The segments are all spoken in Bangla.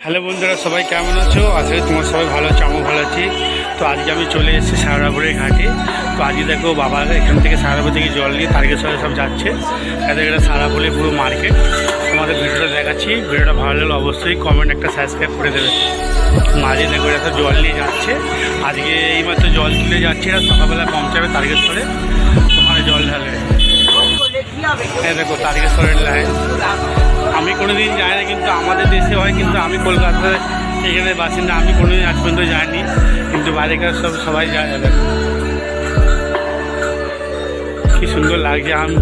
হ্যালো বন্ধুরা সবাই কেমন আছো? আসলে তোমার সবাই ভালো আছো আমিও ভালো আছি। তো আজকে আমি চলে এসেছি সারাপুরের ঘাটে। তো আজকে দেখো বাবা এখান থেকে সারাপুর থেকে জল নিয়ে তারকেশ্বরে সব যাচ্ছে। এদের এটা সারাপুরে পুরো মার্কেট। তোমাদের ভিডিওটা দেখাচ্ছি। ভিডিওটা ভালো লাগলে অবশ্যই কমেন্ট একটা সাবস্ক্রাইব করে দেবে। মাঝে দেখো এটা সব জল নিয়ে যাচ্ছে। আজকে এইমাত্র জল তুলে যাচ্ছে এরা সকালবেলা পৌঁছাবে তারকেশ্বরে। ওখানে জল ঢালবে। হ্যাঁ দেখো তারকেশ্বরের লাইন আমি কোনোদিন যাই না, কিন্তু আমাদের দেশে হয়, কিন্তু আমি কলকাতায় এখানে বাসিন্দা, আমি কোনোদিন আজ পর্যন্ত যাইনি, কিন্তু বাইরেকার সব সবাই যায় কি সুন্দর লাগছে আমি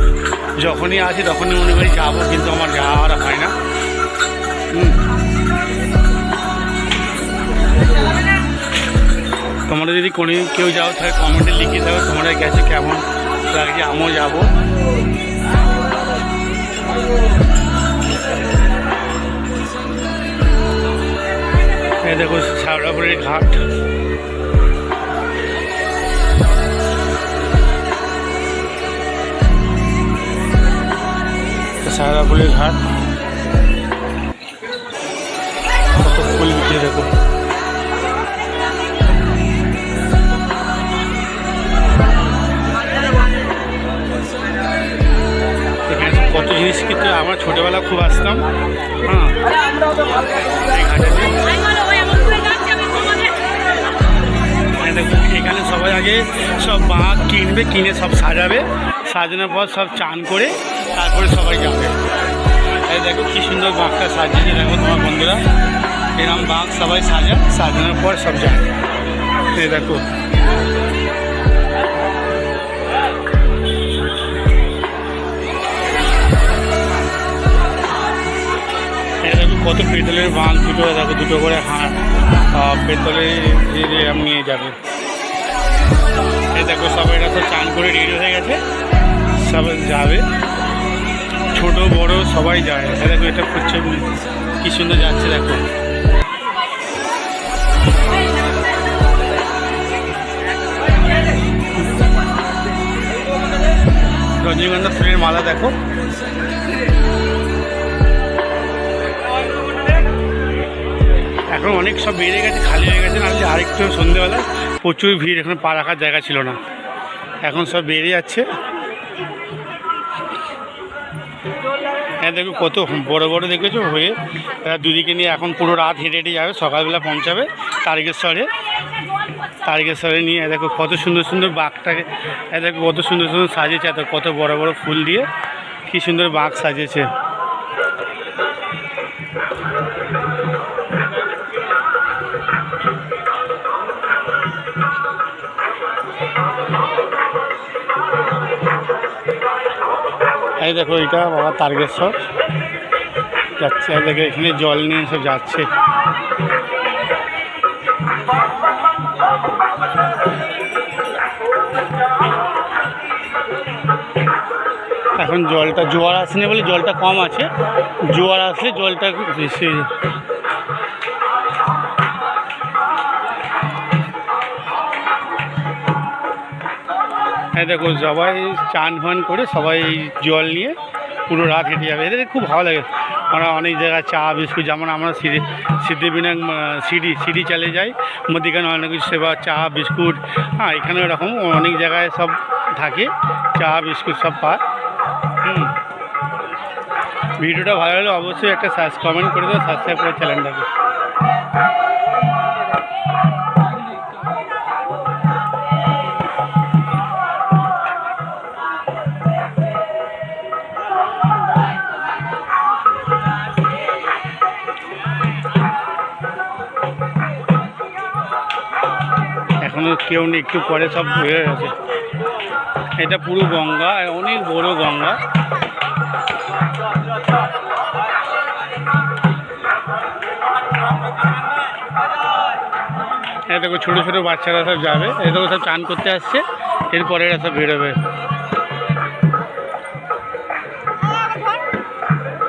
যখনই আসি তখনই মনে করি যাব, কিন্তু আমার যাওয়া আর হয় না। তোমরা যদি কোনো কেউ যাও, তাহলে কমেন্টে লিখে দাও তোমরা গেছে কেমন লাগছে আমিও যাব। দেখো সাউরাপুরের ঘাট। সাউরাপুরের ঘাট। কত ফুল উঠে দেখো কত জিনিস কিন্তু আমরা ছোটোবেলা খুব আসতাম। হ্যাঁ। এই ঘাটে সবাই আগে সব বাঁক কিনবে, কিনে সব সাজাবে। সাজানোর পর সব চান করে তারপরে সবাই যাবে। দেখো কি সুন্দর বাঁকটা সাজিয়েছে, দেখো তোমার বন্ধুরা। এরকম বাঁক সবাই সাজায় সাজানোর পর সব যায়। এই দেখো। কত পেতলের বাঁধ, দুটো, দেখো দুটো করে দিয়ে নিয়ে যাবে। দেখো, সবাই তো চান করে রেডি হয়ে গেছে। সবাই যাবে। ছোট, বড়, সবাই যায়। এই দেখো, এটা করছে কি সুন্দর যাচ্ছে, দেখো। রজনীগন্ধা ফুলের মালা, দেখো। এখন অনেক সব বেড়ে গেছে, খালি হয়ে গেছে, নাহলে আরেকটু সন্ধেবেলা প্রচুর ভিড়, এখন পা রাখার জায়গা ছিল না। এখন সব বেড়ে যাচ্ছে। হ্যাঁ দেখো কত বড় বড় দেখেছ হয়ে। এরা দুদিকে নিয়ে এখন পুরো রাত হেঁটে হেঁটে যাবে, সকালবেলা পৌঁছাবে তারকেশ্বরে। তারকেশ্বরে নিয়ে দেখো কত সুন্দর সুন্দর বাঘটাকে দেখো কত সুন্দর সুন্দর সাজিয়েছে, এত কত বড় বড় ফুল দিয়ে। কি সুন্দর বাঘ সাজিয়েছে। এই দেখো, এটা বাবা তারকেশ্বর। যাচ্ছে দেখো, এখানে জল নিয়ে সব যাচ্ছে। এখন জলটা, জোয়ার আসেনি বলে জলটা কম আছে। জোয়ার আসলে জলটা বেশি হ্যাঁ দেখো সবাই চান ফান করে সবাই জল নিয়ে পুরো রাত হেঁটে যাবে। এদের খুব ভালো লাগে। আমরা অনেক জায়গায় চা, বিস্কুট, যেমন আমরা সিদ্ধি সিদ্ধিবিনায়ক সিঁড়ি সিঁড়ি চালিয়ে যাই। মধ্যিখানে অনেক কিছু সেবা, চা, বিস্কুট হ্যাঁ এখানে এরকম অনেক জায়গায় সব থাকে। চা, বিস্কুট সব পায়। হুম। ভিডিওটা ভালো হলে অবশ্যই একটা সার্চ কমেন্ট করে দেবো সাবস্ক্রাইব করে চ্যানেলটাকে এখনও কেউ নেই, একটু পরে সব হয়ে গেছে এটা পুরো গঙ্গা, অনেক বড় গঙ্গা। এ দেখো, ছোটো ছোটো বাচ্চারা সব যাবে। এ দেখো সব চান করতে আসছে এরপরে এরা সব বেরোবে।